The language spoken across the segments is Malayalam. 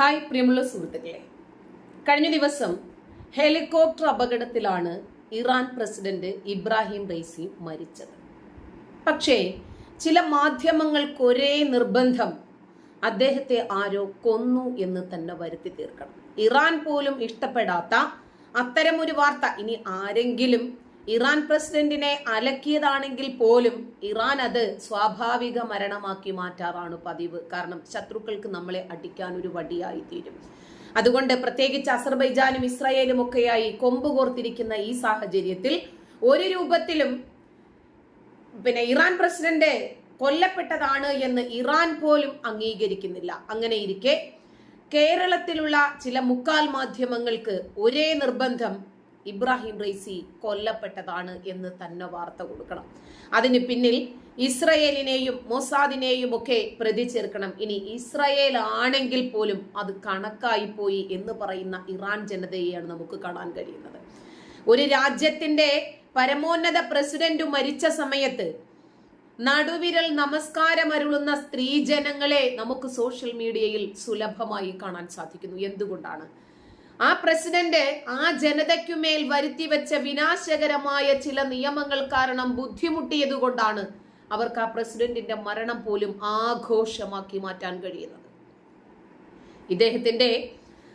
ഹായ് പ്രിയമുള്ള സുഹൃത്തുക്കളെ. കഴിഞ്ഞ ദിവസം ഹെലികോപ്റ്റർ അപകടത്തിലാണ് ഇറാൻ പ്രസിഡന്റ് ഇബ്രാഹിം റൈസി മരിച്ചത്. പക്ഷേ ചില മാധ്യമങ്ങൾക്ക് ഒരേ നിർബന്ധം അദ്ദേഹത്തെ ആരോ കൊന്നു എന്ന് തന്നെ വരുത്തി തീർക്കണം. ഇറാൻ പോലും ഇഷ്ടപ്പെടാത്ത അത്തരമൊരു വാർത്ത. ഇനി ആരെങ്കിലും ഇറാൻ പ്രസിഡന്റിനെ അലക്കിയതാണെങ്കിൽ പോലും ഇറാൻ അത് സ്വാഭാവിക മരണമാക്കി മാറ്റാറാണ് പതിവ്. കാരണം ശത്രുക്കൾക്ക് നമ്മളെ അടിക്കാൻ ഒരു വടിയായി തീരും. അതുകൊണ്ട് പ്രത്യേകിച്ച് അസർബൈജാനും ഇസ്രായേലും ഒക്കെയായി കൊമ്പ് കോർത്തിരിക്കുന്ന ഈ സാഹചര്യത്തിൽ ഒരു രൂപത്തിലും പിന്നെ ഇറാൻ പ്രസിഡന്റ് കൊല്ലപ്പെട്ടതാണ് എന്ന് ഇറാൻ പോലും അംഗീകരിക്കുന്നില്ല. അങ്ങനെ ഇരിക്കെ കേരളത്തിലുള്ള ചില മുക്കാൽ മാധ്യമങ്ങൾക്ക് ഒരേ നിർബന്ധം ഇബ്രാഹിം റൈസി കൊല്ലപ്പെട്ടതാണ് എന്ന് തന്നെ വാർത്ത കൊടുക്കണം. അതിന് പിന്നിൽ ഇസ്രയേലിനെയും മൊസാദിനെയും ഒക്കെ പ്രതി ചേർക്കണം. ഇനി ഇസ്രയേൽ ആണെങ്കിൽ പോലും അത് കണക്കായി പോയി എന്ന് പറയുന്ന ഇറാൻ ജനതയെയാണ് നമുക്ക് കാണാൻ കഴിയുന്നത്. ഒരു രാജ്യത്തിന്റെ പരമോന്നത പ്രസിഡന്റ് മരിച്ച സമയത്ത് നടുവിരൽ നമസ്കാരം അരുളുന്ന സ്ത്രീജനങ്ങളെ നമുക്ക് സോഷ്യൽ മീഡിയയിൽ സുലഭമായി കാണാൻ സാധിക്കുന്നു. എന്തുകൊണ്ടാണ്? ആ പ്രസിഡന്റ് ആ ജനതയ്ക്കുമേൽ വരുത്തി വെച്ച വിനാശകരമായ ചില നിയമങ്ങൾ കാരണം ബുദ്ധിമുട്ടിയത് കൊണ്ടാണ് അവർക്ക് ആ പ്രസിഡന്റിന്റെ മരണം പോലും ആഘോഷമാക്കി മാറ്റാൻ കഴിയുന്നത്. ഇദ്ദേഹത്തിന്റെ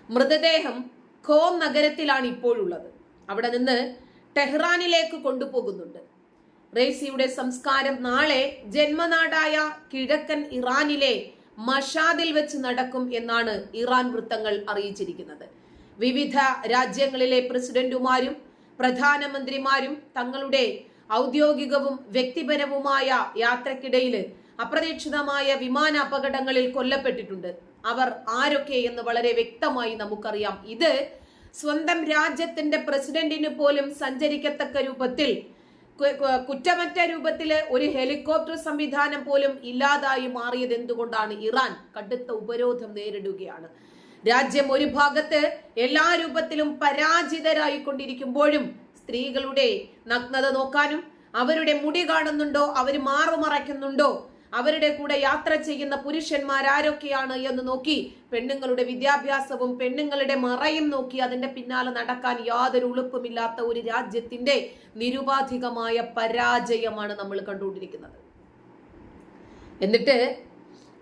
മൃതദേഹം ഖോം നഗരത്തിലാണ് ഇപ്പോഴുള്ളത്. അവിടെ നിന്ന് ടെഹ്റാനിലേക്ക് കൊണ്ടുപോകുന്നുണ്ട്. റേസിയുടെ സംസ്കാരം നാളെ ജന്മനാടായ കിഴക്കൻ ഇറാനിലെ മഷാദിൽ വെച്ച് നടക്കും എന്നാണ് ഇറാൻ വൃത്തങ്ങൾ അറിയിച്ചിരിക്കുന്നത്. വിവിധ രാജ്യങ്ങളിലെ പ്രസിഡന്റുമാരും പ്രധാനമന്ത്രിമാരും തങ്ങളുടെ ഔദ്യോഗികവും വ്യക്തിപരവുമായ യാത്രക്കിടയിൽ അപ്രതീക്ഷിതമായ വിമാന അപകടങ്ങളിൽ കൊല്ലപ്പെട്ടിട്ടുണ്ട്. അവർ ആരൊക്കെ എന്ന് വളരെ വ്യക്തമായി നമുക്കറിയാം. ഇത് സ്വന്തം രാജ്യത്തിന്റെ പ്രസിഡന്റിന് പോലും സഞ്ചരിക്കത്തക്ക രൂപത്തിൽ കുറ്റമറ്റ രൂപത്തിൽ ഒരു ഹെലികോപ്റ്റർ സംവിധാനം പോലും ഇല്ലാതായി മാറിയത് എന്തുകൊണ്ടാണ് ഇറാൻ കടുത്ത ഉപരോധം നേരിടുകയാണ്. രാജ്യം ഒരു ഭാഗത്ത് എല്ലാ രൂപത്തിലും പരാജിതരായിക്കൊണ്ടിരിക്കുമ്പോഴും സ്ത്രീകളുടെ നഗ്നത നോക്കാനും അവരുടെ മുടി കാണുന്നുണ്ടോ അവർ മാറുമറയ്ക്കുന്നുണ്ടോ അവരുടെ കൂടെ യാത്ര ചെയ്യുന്ന പുരുഷന്മാർ ആരൊക്കെയാണ് എന്ന് നോക്കി പെണ്ണുങ്ങളുടെ വിദ്യാഭ്യാസവും പെണ്ണുങ്ങളുടെ മറയും നോക്കി അതിന്റെ പിന്നാലെ നടക്കാൻ യാതൊരു ഉളുപ്പുമില്ലാത്ത ഒരു രാജ്യത്തിന്റെ നിരുപാധികമായ പരാജയമാണ് നമ്മൾ കണ്ടുകൊണ്ടിരിക്കുന്നത്. എന്നിട്ട്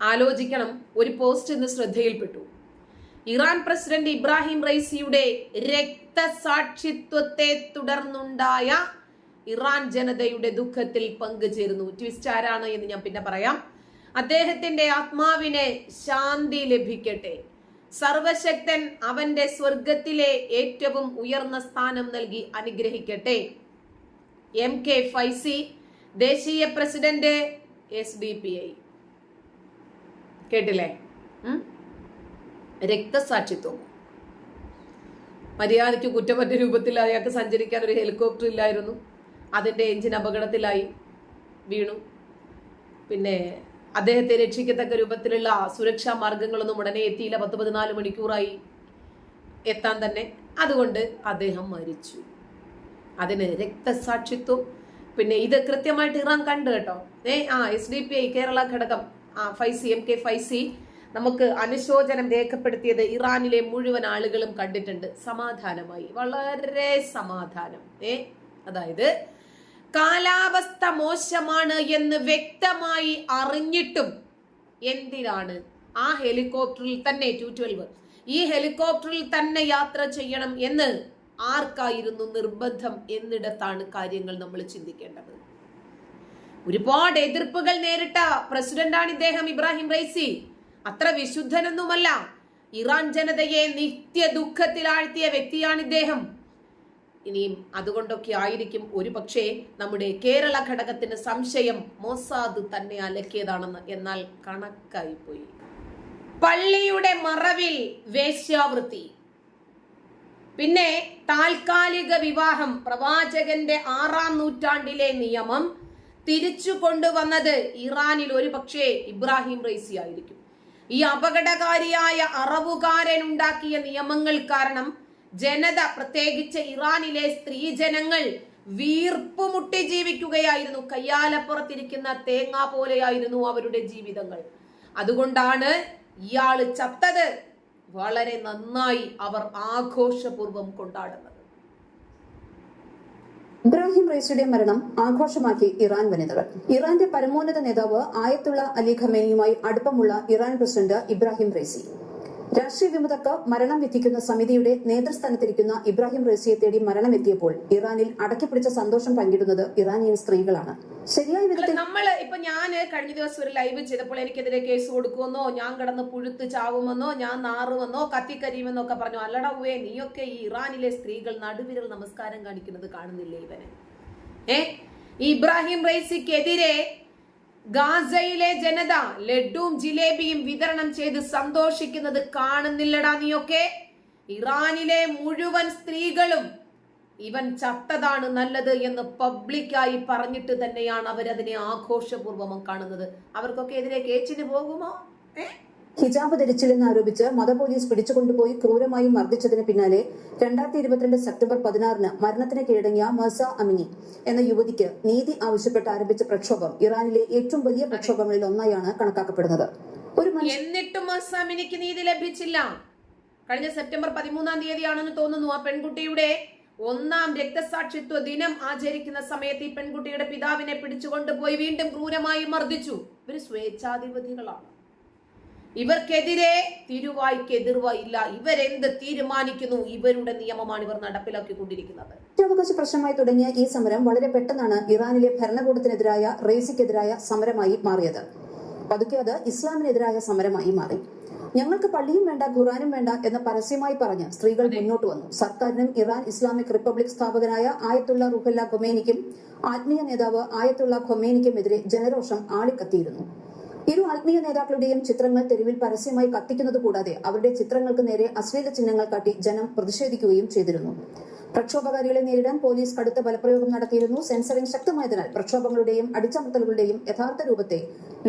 ആലോചിക്കണം ഒരു പോസ്റ്റ് ഇന്ന് ശ്രദ്ധയിൽപ്പെട്ടു. ഇറാൻ പ്രസിഡന്റ് ഇബ്രാഹിം റൈസിയുടെ രക്തസാക്ഷിത്വത്തെ തുടർന്നുണ്ടായ ഇറാൻ ജനതയുടെ ദുഃഖത്തിൽ പങ്കുചേരുന്നു. ട്വിസ്റ്റ് ആരാണ് എന്ന് ഞാൻ പിന്നെ പറയാം. അദ്ദേഹത്തിന്റെ ആത്മാവിനെ ശാന്തി ലഭിക്കട്ടെ. സർവശക്തൻ അവന്റെ സ്വർഗത്തിലെ ഏറ്റവും ഉയർന്ന സ്ഥാനം നൽകി അനുഗ്രഹിക്കട്ടെ. എം കെ ഫൈസി ദേശീയ president S D P I കേട്ടില്ലേ? രക്തസാക്ഷിത്വം. മര്യാദയ്ക്ക് കുറ്റമറ്റ രൂപത്തിൽ അയാൾക്ക് സഞ്ചരിക്കാൻ ഒരു ഹെലികോപ്റ്റർ ഇല്ലായിരുന്നു. അതിന്റെ എഞ്ചിൻ അപകടത്തിലായി വീണു. പിന്നെ അദ്ദേഹത്തെ രക്ഷിക്കത്തക്ക രൂപത്തിലുള്ള സുരക്ഷാ മാർഗങ്ങളൊന്നും ഉടനെ എത്തിയില്ല. പത്ത് പതിനാല് മണിക്കൂറായി എത്താൻ തന്നെ. അതുകൊണ്ട് അദ്ദേഹം മരിച്ചു. അതിന് രക്തസാക്ഷിത്വം. പിന്നെ ഇത് കൃത്യമായിട്ട് ഇറാൻ കണ്ടു കേട്ടോ. ഏ ആ S D P I Kerala ഘടകം. ആ five C M K Faizi നമുക്ക് അനുശോചനം രേഖപ്പെടുത്തിയത് ഇറാനിലെ മുഴുവൻ ആളുകളും കണ്ടിട്ടുണ്ട്. സമാധാനമായി. വളരെ സമാധാനം. ഏ? അതായത് കാലാവസ്ഥ മോശമാണ് എന്ന് വ്യക്തമായി അറിഞ്ഞിട്ടും എന്തിനാണ് ആ ഹെലികോപ്റ്ററിൽ തന്നെ ടു ട്വൽവ്? ഈ ഹെലികോപ്റ്ററിൽ തന്നെ യാത്ര ചെയ്യണം എന്ന് ആർക്കായിരുന്നു നിർബന്ധം എന്നിടത്താണ് കാര്യങ്ങൾ നമ്മൾ ചിന്തിക്കേണ്ടത്. ഒരുപാട് എതിർപ്പുകൾ നേരിട്ട പ്രസിഡന്റാണ് ഇദ്ദേഹം ഇബ്രാഹിം റൈസി അത്ര വിശുദ്ധനൊന്നുമല്ല. ഇറാൻ ജനതയെ നിത്യ ദുഃഖത്തിലാഴ്ത്തിയ വ്യക്തിയാണ് ഇദ്ദേഹം ഇനിയും അതുകൊണ്ടൊക്കെ ആയിരിക്കും ഒരു പക്ഷേ നമ്മുടെ കേരള ഘടകത്തിന് സംശയം മൊസാദ് തന്നെ അലക്കിയതാണെന്ന്. എന്നാൽ കണക്കായി പോയി. പള്ളിയുടെ മറവിൽ വേശ്യാവൃത്തി. പിന്നെ താൽക്കാലിക വിവാഹം. പ്രവാചകന്റെ ആറാം നൂറ്റാണ്ടിലെ നിയമം തിരിച്ചു കൊണ്ടുവന്നത് ഇറാനിൽ ഒരു പക്ഷേ ഇബ്രാഹിം റൈസി ആയിരിക്കും. ഈ അപകടകാരിയായ അറവുകാരൻ ഉണ്ടാക്കിയ നിയമങ്ങൾ കാരണം ജനത പ്രത്യേകിച്ച് ഇറാനിലെ സ്ത്രീജനങ്ങൾ വീർപ്പുമുട്ടി ജീവിക്കുകയായിരുന്നു. കയ്യാലപ്പുറത്തിരിക്കുന്ന തേങ്ങ പോലെയായിരുന്നു അവരുടെ ജീവിതങ്ങൾ. അതുകൊണ്ടാണ് ഇയാൾ ചത്തത്. വളരെ നന്നായി അവർ ആഘോഷപൂർവം കൊണ്ടാടുന്നത്. ഇബ്രാഹിം റൈസിയുടെ മരണം ആഘോഷമാക്കി ഇറാൻ വനിതകൾ. ഇറാന്റെ പരമോന്നത നേതാവ് ആയത്തുള്ള അലി ഖമേനിയുമായി അടുപ്പമുള്ള ഇറാൻ പ്രസിഡന്റ് ഇബ്രാഹിം റൈസി രാഷ്ട്രീയ വിമതർക്ക് മരണം വിധിക്കുന്ന സമിതിയുടെ നേതൃസ്ഥാനത്തിരിക്കുന്ന ഇബ്രാഹിം റേസിയെ തേടി മരണമെത്തിയപ്പോൾ ഇറാനിൽ അടക്കിപ്പിടിച്ച സന്തോഷം പങ്കിടുന്നത് ഇറാനിയൻ സ്ത്രീകളാണ്. ശരിയായ വിധത്തിൽ നമ്മൾ ഇപ്പൊ ഞാൻ കഴിഞ്ഞ ദിവസം ഒരു ലൈവ് ചെയ്തപ്പോൾ എനിക്കെതിരെ കേസ് കൊടുക്കുമെന്നോ ഞാൻ കടന്ന് പുഴുത്ത് ചാവുമെന്നോ ഞാൻ നാറുമെന്നോ കത്തിക്കരിയുമെന്നോ ഒക്കെ പറഞ്ഞു. അല്ലടാ ഉവേ നീയൊക്കെ ഈ ഇറാനിലെ സ്ത്രീകൾ നടുവിരൽ നമസ്കാരം കാണിക്കുന്നത് കാണുന്നില്ലേ ഇവനെ? ഏ? ഇബ്രാഹിം റൈസിക്കെതിരെ ഗാസയിലെ ജനത ലഡുവും ജിലേബിയും വിതരണം ചെയ്ത് സന്തോഷിക്കുന്നത് കാണുന്നില്ലടാ നീയൊക്കെ. ഇറാനിലെ മുഴുവൻ സ്ത്രീകളും ഇവൻ ചത്തതാണ് നല്ലത് എന്ന് പബ്ലിക്കായി പറഞ്ഞിട്ട് തന്നെയാണ് അവരതിനെ ആഘോഷപൂർവം കാണുന്നത്. അവർക്കൊക്കെ എതിരെ കേച്ചിന് പോകുമോ? ഏ? ഹിജാബ് ധരിച്ചില്ലെന്ന് ആരോപിച്ച് മത പോലീസ് പിടിച്ചുകൊണ്ടുപോയി ക്രൂരമായി മർദ്ദിച്ചതിന് പിന്നാലെ രണ്ടായിരത്തി ഇരുപത്തിരണ്ട് സെപ്റ്റംബർ പതിനാറിന് മരണത്തിന് കീഴടങ്ങിയ മസ അമിനി എന്ന യുവതിക്ക് നീതി ആവശ്യപ്പെട്ട് ആരംഭിച്ച പ്രക്ഷോഭം ഇറാനിലെ ഏറ്റവും വലിയ പ്രക്ഷോഭങ്ങളിൽ ഒന്നായാണ് കണക്കാക്കപ്പെടുന്നത്. ഒരു എന്നിട്ടും അമിനിക്ക് നീതി ലഭിച്ചില്ല. കഴിഞ്ഞ സെപ്റ്റംബർ പതിമൂന്നാം തീയതിയാണെന്ന് തോന്നുന്നു ആ പെൺകുട്ടിയുടെ ഒന്നാം രക്തസാക്ഷിത്വ ദിനം ആചരിക്കുന്ന സമയത്ത് ഈ പെൺകുട്ടിയുടെ പിതാവിനെ പിടിച്ചുകൊണ്ടുപോയി വീണ്ടും ക്രൂരമായി മർദ്ദിച്ചു. ഇവർ സ്വേച്ഛാധിപതികളാണ്. ഇവർക്കെതിരെ തിരുവായ്ക്ക് എതിർവായില്ല ഇവരെന്ത് തീരുമാനിക്കുന്നു? ഇവരുടെ നിയമമാണ് ഇവർ നടപ്പിലാക്കിക്കൊണ്ടിരിക്കുന്നത്. കുറ്റാവകാശ പ്രശ്നമായി തുടങ്ങിയ ഈ സമരം വളരെ പെട്ടെന്നാണ് ഇറാനിലെ ഭരണകൂടത്തിനെതിരായ റേസിക്കെതിരായ സമരമായി മാറിയത്. പതുക്കെ അത് ഇസ്ലാമിനെതിരായ സമരമായി മാറി. ഞങ്ങൾക്ക് പള്ളിയും വേണ്ട ഖുറാനും വേണ്ട എന്ന പരസ്യമായി പറഞ്ഞ് സ്ത്രീകൾ മുന്നോട്ട് വന്നു. സർക്കാരിനും ഇറാൻ ഇസ്ലാമിക് റിപ്പബ്ലിക് സ്ഥാപകനായ ആയത്തുള്ള റുഹല്ല ഖൊമേനിക്കും ആത്മീയ നേതാവ് ആയത്തുള്ള ഖൊമേനിക്കുമെതിരെ ജനരോഷം ആളിക്കത്തിയിരുന്നു. ഇരു ആത്മീയ നേതാക്കളുടെയും ചിത്രങ്ങൾ തെരുവിൽ പരസ്യമായി കത്തിക്കുന്നത് കൂടാതെ അവരുടെ ചിത്രങ്ങൾക്ക് നേരെ അശ്ലീല ചിഹ്നങ്ങൾ കാട്ടി ജനം പ്രതിഷേധിക്കുകയും ചെയ്തിരുന്നു. പ്രക്ഷോഭകാരികളെ നേരിടാൻ പോലീസ് കടുത്ത ബലപ്രയോഗം നടത്തിയിരുന്നു. സെൻസറിംഗ് ശക്തമായതിനാൽ പ്രക്ഷോഭങ്ങളുടെയും അടിച്ചമർത്തലുകളുടെയും യഥാർത്ഥ രൂപത്തെ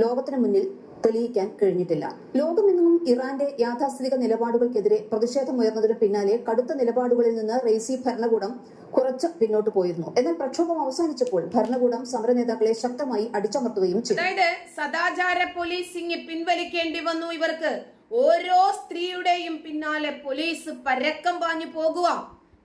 ലോകത്തിന് മുന്നിൽ തെളിയിക്കാൻ കഴിഞ്ഞിട്ടില്ല. ലോകമെങ്ങും ഇറാന്റെ യാഥാസ്ഥിതിക നിലപാടുകൾക്കെതിരെ പ്രതിഷേധമുയർന്നതിന് പിന്നാലെ കടുത്ത നിലപാടുകളിൽ നിന്ന് റെയ്സി ഭരണകൂടം കുറച്ച് പിന്നോട്ട് പോയിരുന്നു. എന്നാൽ പ്രക്ഷോഭം അവസാനിച്ചപ്പോൾ ഭരണകൂടം സമരനേതാക്കളെ ശക്തമായി അടിച്ചമർത്തുകയും ചെയ്തു. അതായത് സദാചാര പോലീസിംഗ് പിൻവലിക്കേണ്ടി വന്നു ഇവർക്ക്. ഓരോ സ്ത്രീയുടെയും പിന്നാലെ പോലീസ് പരക്കം പാഞ്ഞു പോകുക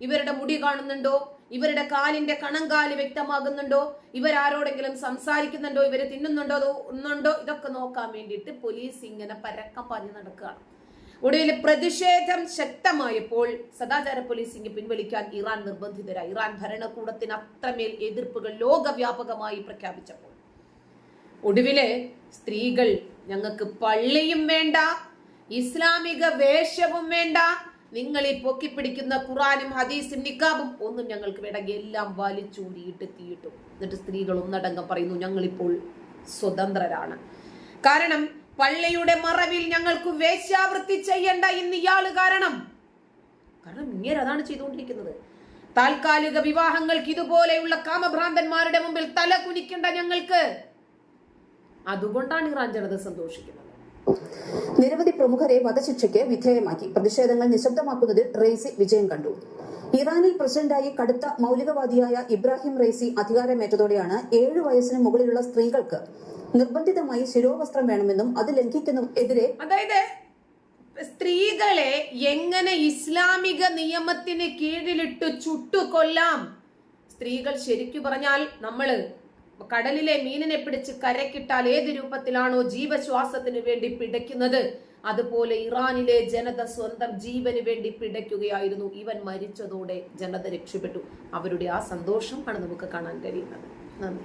ഇവരുടെ മുടി കാണുന്നുണ്ടോ? ഇവരുടെ കാലിന്റെ കണങ്കാൽ വ്യക്തമാകുന്നുണ്ടോ? ഇവരാരോടെങ്കിലും സംസാരിക്കുന്നുണ്ടോ? ഇവരെ തിന്നുന്നുണ്ടോ ഉന്നുണ്ടോ ഇതൊക്കെ നോക്കാൻ വേണ്ടിയിട്ട് പോലീസ് ഇങ്ങനെ പരക്കം പറഞ്ഞു നടക്കുകയാണ്. ഒടുവിൽ പ്രതിഷേധം ശക്തമായപ്പോൾ സദാചാര പോലീസിംഗ് പിൻവലിക്കാൻ ഇറാൻ നിർബന്ധിതരായി. ഇറാൻ ഭരണകൂടത്തിന് അത്രമേൽ എതിർപ്പുകൾ ലോകവ്യാപകമായി പ്രഖ്യാപിച്ചപ്പോൾ. ഒടുവിൽ സ്ത്രീകൾ ഞങ്ങൾക്ക് പള്ളിയും വേണ്ട ഇസ്ലാമിക വേഷവും വേണ്ട നിങ്ങൾ ഈ പൊക്കിപ്പിടിക്കുന്ന ഖുറാനും ഹദീസും നിക്കാബും ഒന്നും ഞങ്ങൾക്ക് വേണമെങ്കിൽ എല്ലാം വലിച്ചൂരിയിട്ട് തീയിട്ടു. എന്നിട്ട് സ്ത്രീകൾ ഒന്നടങ്കം പറയുന്നു ഞങ്ങളിപ്പോൾ സ്വതന്ത്രരാണ്. കാരണം പള്ളിയുടെ മറവിൽ ഞങ്ങൾക്ക് വേശ്യാവൃത്തി ചെയ്യണ്ട ഇന്ന് ഇയാൾ കാരണം. കാരണം ഇങ്ങനെ അതാണ് ചെയ്തുകൊണ്ടിരിക്കുന്നത്. താൽക്കാലിക വിവാഹങ്ങൾക്ക് ഇതുപോലെയുള്ള കാമഭ്രാന്തന്മാരുടെ മുമ്പിൽ തല കുനിക്കേണ്ട ഞങ്ങൾക്ക്. അതുകൊണ്ടാണ് ഇറാൻ ജനത സന്തോഷിക്കുന്നത്. നിരവധി പ്രമുഖരെ വധശിക്ഷയ്ക്ക് വിധേയമാക്കി. പ്രതിഷേധങ്ങൾ നിശബ്ദമാക്കുന്നതിൽ റെയ്സി വിജയം കണ്ടു. ഇറാനിൽ പ്രസിഡന്റായി കടുത്ത മൌലികവാദിയായ ഇബ്രാഹിം റെയ്സി അധികാരമേറ്റതോടെയാണ് ഏഴു വയസ്സിന് മുകളിലുള്ള സ്ത്രീകൾക്ക് നിർബന്ധിതമായി ശിരോവസ്ത്രം വേണമെന്നും അത് ലംഘിക്കുന്നതിനെതിരെ അതായത് സ്ത്രീകളെ എങ്ങനെ ഇസ്ലാമിക നിയമത്തിന് കീഴിലിട്ട് ചുട്ടുകൊല്ലാം? സ്ത്രീകൾ ശരിക്കു പറഞ്ഞാൽ നമ്മൾ കടലിലെ മീനിനെ പിടിച്ച് കരക്കിട്ടാൽ ഏത് രൂപത്തിലാണോ ജീവശ്വാസത്തിന് വേണ്ടി പിടയ്ക്കുന്നത്? അതുപോലെ ഇറാനിലെ ജനത സ്വന്തം ജീവന് വേണ്ടി പിടയ്ക്കുകയായിരുന്നു. ഇവൻ മരിച്ചതോടെ ജനത രക്ഷപ്പെട്ടു. അവരുടെ ആ സന്തോഷമാണ് നമുക്ക് കാണാൻ കഴിയുന്നത്. നന്ദി.